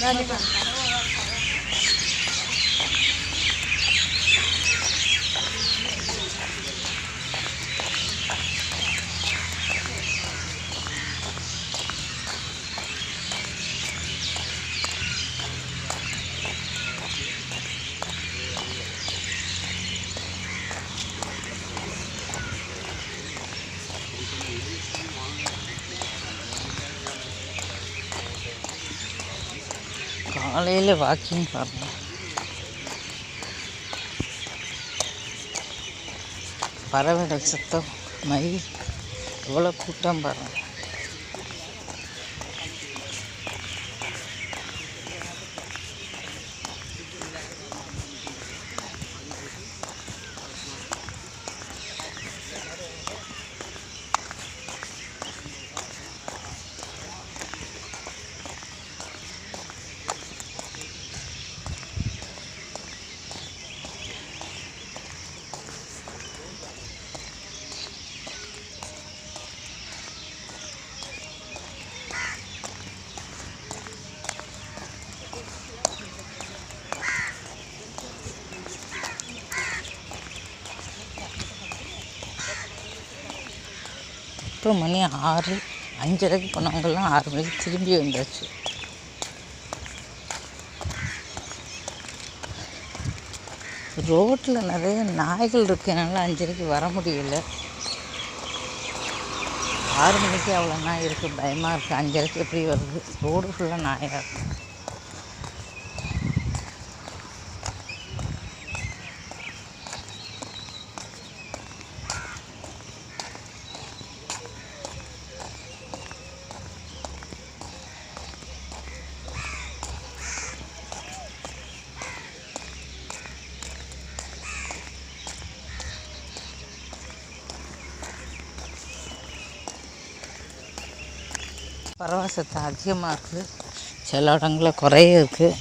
धन्यवाद காலையில் வாக்கிங் பாருங்க. பறவைகள் சத்தம் மயில் எவ்வளோ கூட்டம் பாருங்கள் இப்போ மணி ஆறு அஞ்சரைக்கு போனவங்கெல்லாம் ஆறு மணிக்கு திரும்பி வந்தாச்சு. ரோட்டில் நிறைய நாய்கள் இருக்கனால அஞ்சரைக்கு வர முடியல. ஆறு மணிக்கு அவ்வளோ நாய் இருக்குது பயமாக இருக்குது அஞ்சரைக்கு எப்படி வருது? ரோடு ஃபுல்லாக நாயாக இருக்கும் பரவசத்தை அதிகமாக இருக்குது சில இடங்களில் குறைய இருக்குது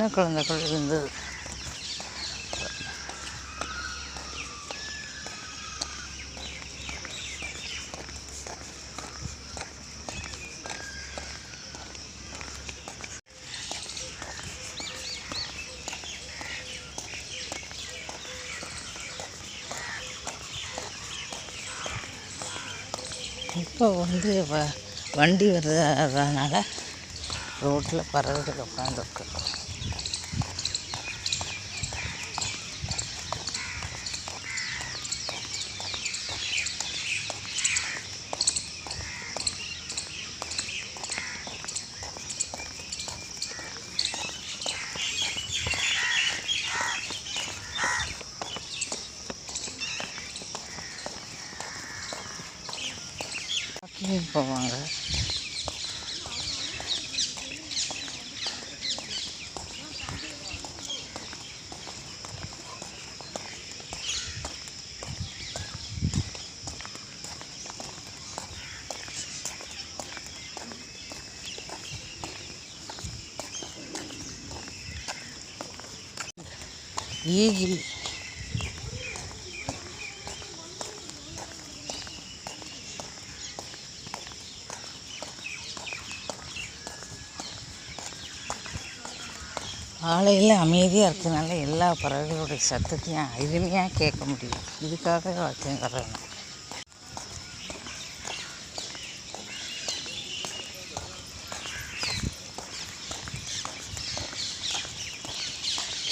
சின்ன குழந்தைகள் இருந்தது. இப்போ வந்து வ வண்டி வர்றதுனால ரோட்டில் பறவைகள் உட்காந்துருக்கு. வாக்கிங் போவாங்க ஈகிள் காலையில் அமைதியாக இருக்கிறதுனால எல்லா பறவைகளுடைய சத்தத்தையும் அருமையாக கேட்க முடியும் இதுக்காக வாக்கியம் வர்றேன்.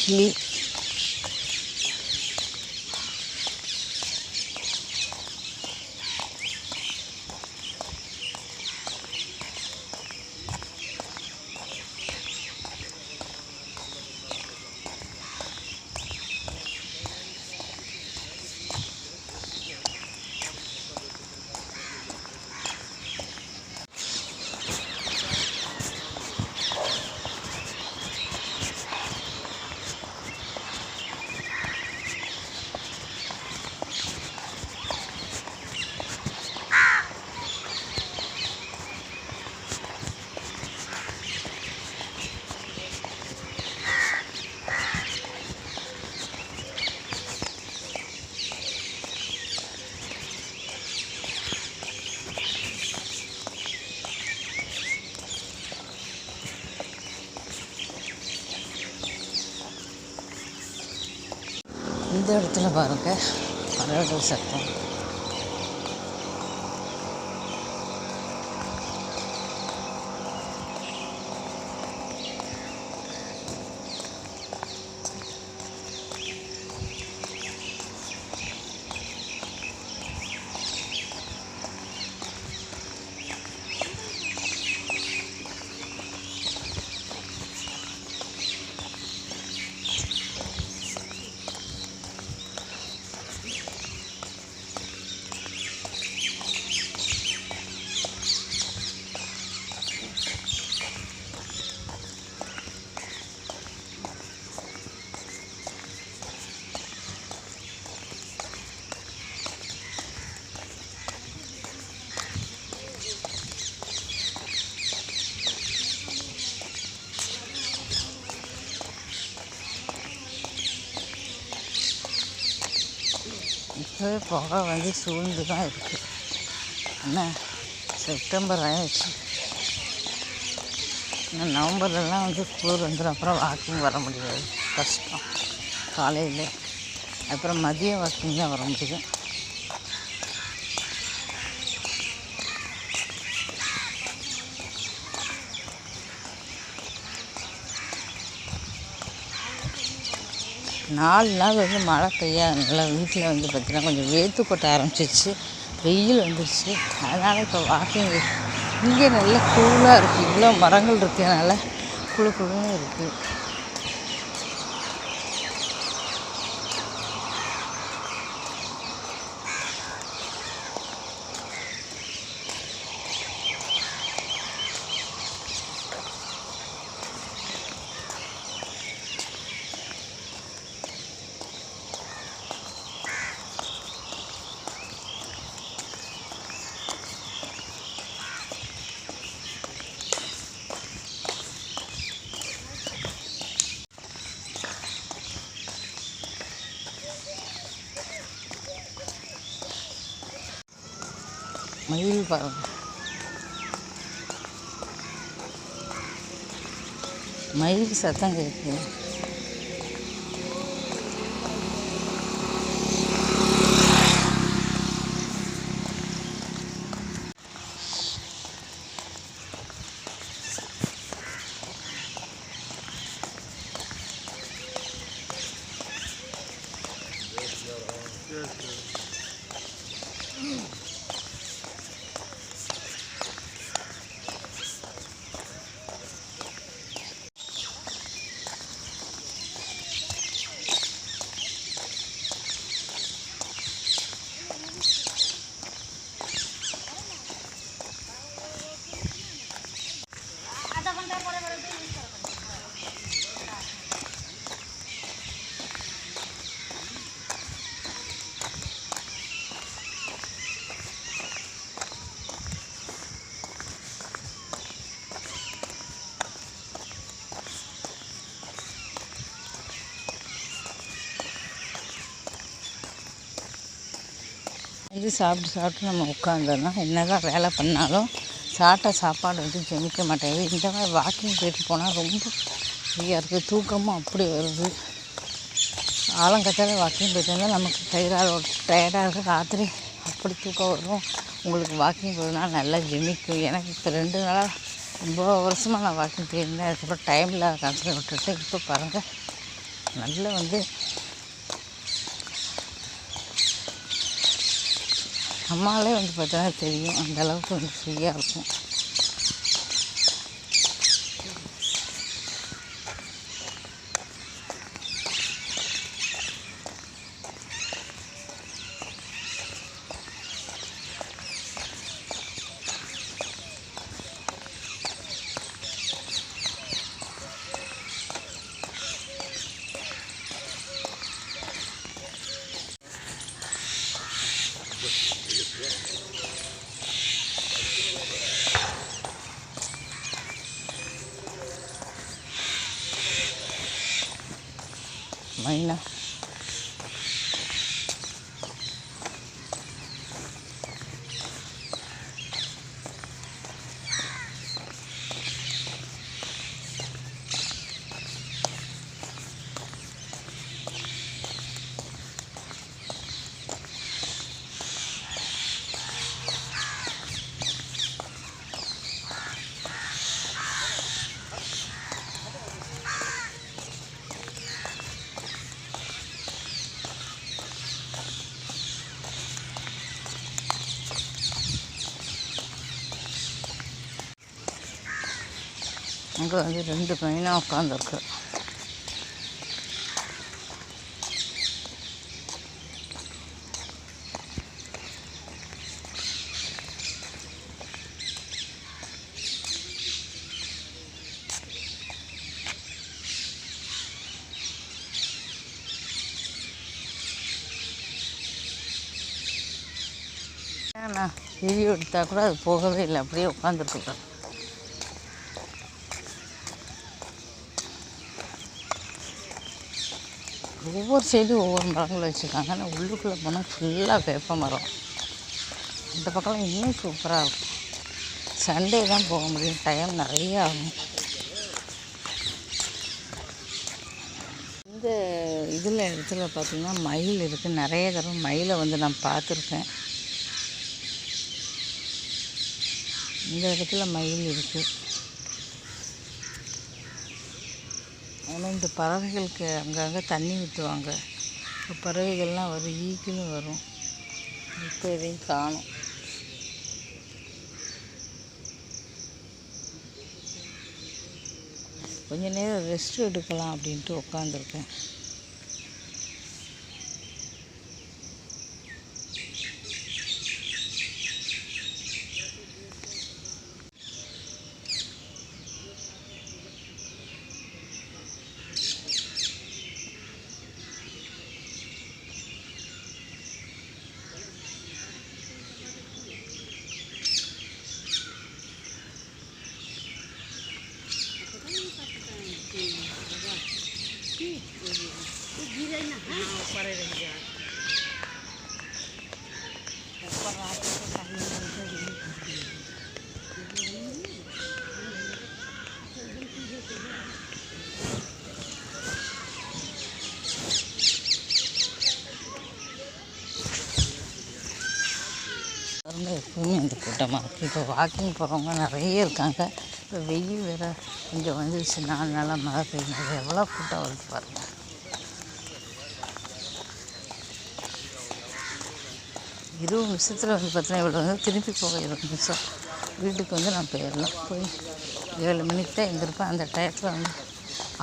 கிளி இந்த இடத்துல பாருங்க பறவைகள் சத்தம் இப்போவே புகை வந்து சூழ்ந்து தான் இருக்குது ஆனால் செப்டம்பர் ஆயிடுச்சு இன்னும் நவம்பர்லலாம் வந்து கூர் வந்துடும் அப்புறம் வாக்கிங் வர முடியாது கஷ்டம் காலையில் அப்புறம் மதியம் வாக்கிங் தான் வர முடியும் நாலு நாள் வந்து மழை பெய்யாதனால வீட்டில் வந்து பார்த்திங்கன்னா கொஞ்சம் வேர்த்து கொட்ட ஆரம்பிச்சிச்சு வெயில் வந்துருச்சு. அதனால் இப்போ வாக்கிங் இங்கே நல்லா கூலாக இருக்குது இவ்வளோ மரங்கள் இருக்கிறதுனால குளு குழுன்னு இருக்குது மயில் பாருங்க. மயிலுக்கு சத்தம் கேட்குது. செஞ்சு சாப்பிட்டு சாப்பிட்டு நம்ம உட்காந்தோம்னா என்ன தான் வேலை பண்ணாலும் சாப்பிட்ட சாப்பாடு வந்து ஜெமிக்க மாட்டேங்குது. இந்த மாதிரி வாக்கிங் போயிட்டு போனால் ரொம்ப ஃப்ரீயாக இருக்குது தூக்கமும் அப்படி வருது. ஆலங்கத்தால் வாக்கிங் போயிட்டு வந்தால் நமக்கு டயர்டாக டயர்டாக இருக்கும் ராத்திரி அப்படி தூக்கம் வரும். உங்களுக்கு வாக்கிங் போகிறதுனால நல்லா ஜெமிக்கும். எனக்கு இப்போ ரெண்டு நாளாக ரொம்ப வருஷமாக நான் வாக்கிங் போயிருந்தேன். அதுக்கப்புறம் டைமில் காலத்தில் விட்டுட்டு இப்போ பாருங்கள் நல்லா வந்து நம்மளாலே வந்து பார்த்தா தெரியும் அந்தளவுக்கு வந்து ஃப்ரீயாக இருக்கும். அங்கே வந்து ரெண்டு மைனா உட்காந்துருக்கு நான் வீடியோ எடுத்தால் கூட அது போகவே இல்லை. அப்படியே உட்காந்துருக்குறேன் ஒவ்வொரு சைடும் ஒவ்வொரு மரங்களும் வச்சுருக்காங்க. ஆனால் உள்ளுக்குள்ளே போனால் ஃபுல்லாக வேப்ப மரம். இந்த பக்கம்லாம் இன்னும் சூப்பராக இருக்கும். சண்டே தான் போக முடியும். டைம் நிறைய ஆகும். இந்த இதில் இடத்துல பார்த்திங்கன்னா மயில் இருக்குது. நிறைய தடவை மயிலை வந்து நான் பார்த்துருக்கேன். இந்த இடத்துல மயில் இருக்குது. ஆனால் இந்த பறவைகளுக்கு அங்கங்கே தண்ணி ஊற்றுவாங்க. பறவைகள்லாம் வரும் ஈக்கிலும் வரும். இப்போ எதையும் காணும். கொஞ்ச நேரம் ரெஸ்ட் எடுக்கலாம் அப்படின்ட்டு உட்காந்துருக்கேன் பாருங்க எப்பவுமே இந்த கூட்டமாக இருக்குது இப்போ வாக்கிங் போகிறவங்க நிறைய இருக்காங்க. இப்போ வெயில் வேறு இங்கே வந்துருச்சு நாலு நாளாக மழை பெய்யுது. எவ்வளோ கூட்டம் வருது பாருங்கள் இருபது நிமிஷத்தில் வந்து பார்த்தீங்கன்னா இவ்வளோ வந்து திருப்பி போக இருபது நிமிஷம். வீட்டுக்கு வந்து நான் போயிடலாம். போய் ஏழு மணிக்கு தான் எழுந்திருப்பேன். அந்த டயத்தில் வந்து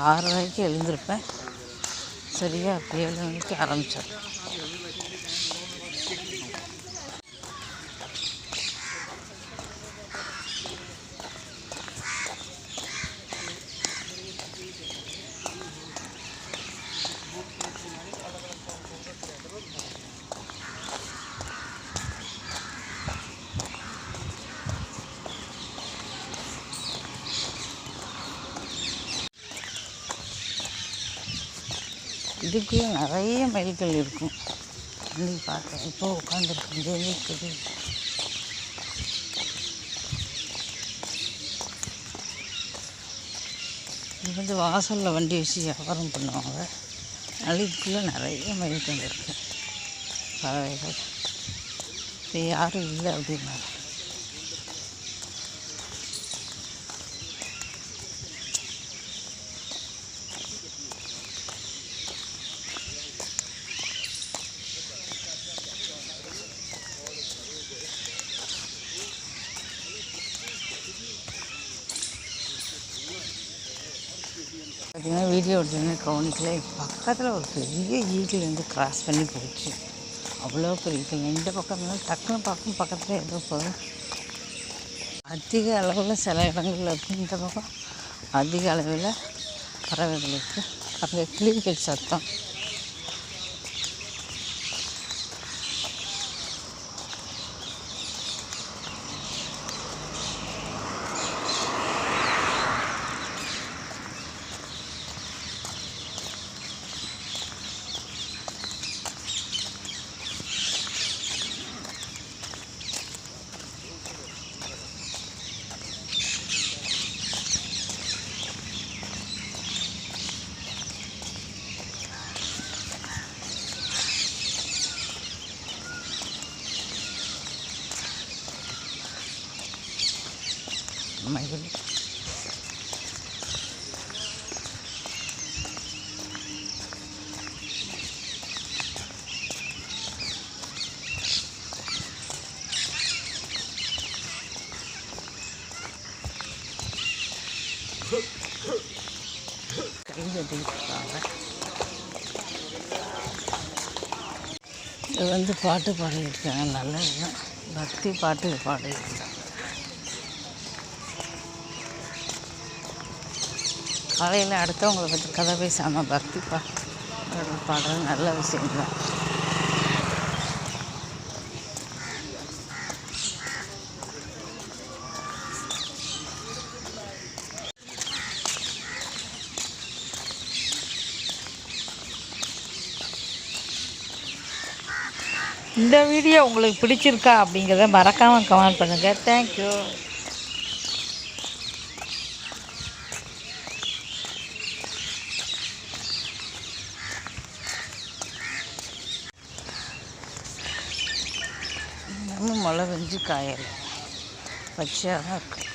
ஆறரைக்கு எழுந்திருப்பேன். சரியாக ஏழு மணிக்கு ஆரம்பித்தேன் இதுக்குள்ளே நிறைய மயில்கள் இருக்கும். அன்றைக்கி பார்த்தேன். இப்போ உட்காந்துருக்கு இருக்குது. இது வந்து வாசலில் வண்டி வச்சு வியாபாரம் பண்ணுவாங்க. அழுக்குள்ளே நிறைய மயில் இருக்கு. பறவைகள். இப்போ யாரும் இல்லை அப்படின்னா பார்த்தீங்கன்னா வீடியோ எடுத்தோன்னே கவனிக்கல பக்கத்தில் ஒரு பெரிய ஈகிள் வந்து கிராஸ் பண்ணி போச்சு. அவ்வளோ பெரிய ஈகிள் இந்த பக்கம் இருந்தாலும் டக்குன்னு பக்கம் பக்கத்தில் ஏதோ போதும் அதிக அளவில் சில இடங்களில் இருக்குது இந்த பக்கம் அதிக அளவில் பறவைகளுக்கு இருக்குது அங்கே கிளிகள் சத்தம் மயில் கை கட்டிக்கிட்டு இது வந்து பாட்டு பாடியிருக்காங்க நல்லது பக்தி பாட்டு பாடியிருக்காங்க. காலையில் அடுத்தவங்களை பற்றி கதை பேசாமல் பக்தி பா பாடுறது நல்ல விஷயம் தான் இந்த வீடியோ உங்களுக்கு பிடிச்சிருக்கா அப்படிங்கிறத மறக்காமல் கமெண்ட் பண்ணுங்கள் தேங்க்யூ இன்னும் மழை வெஞ்சு காயலை. பச்சையாக தான் இருக்குது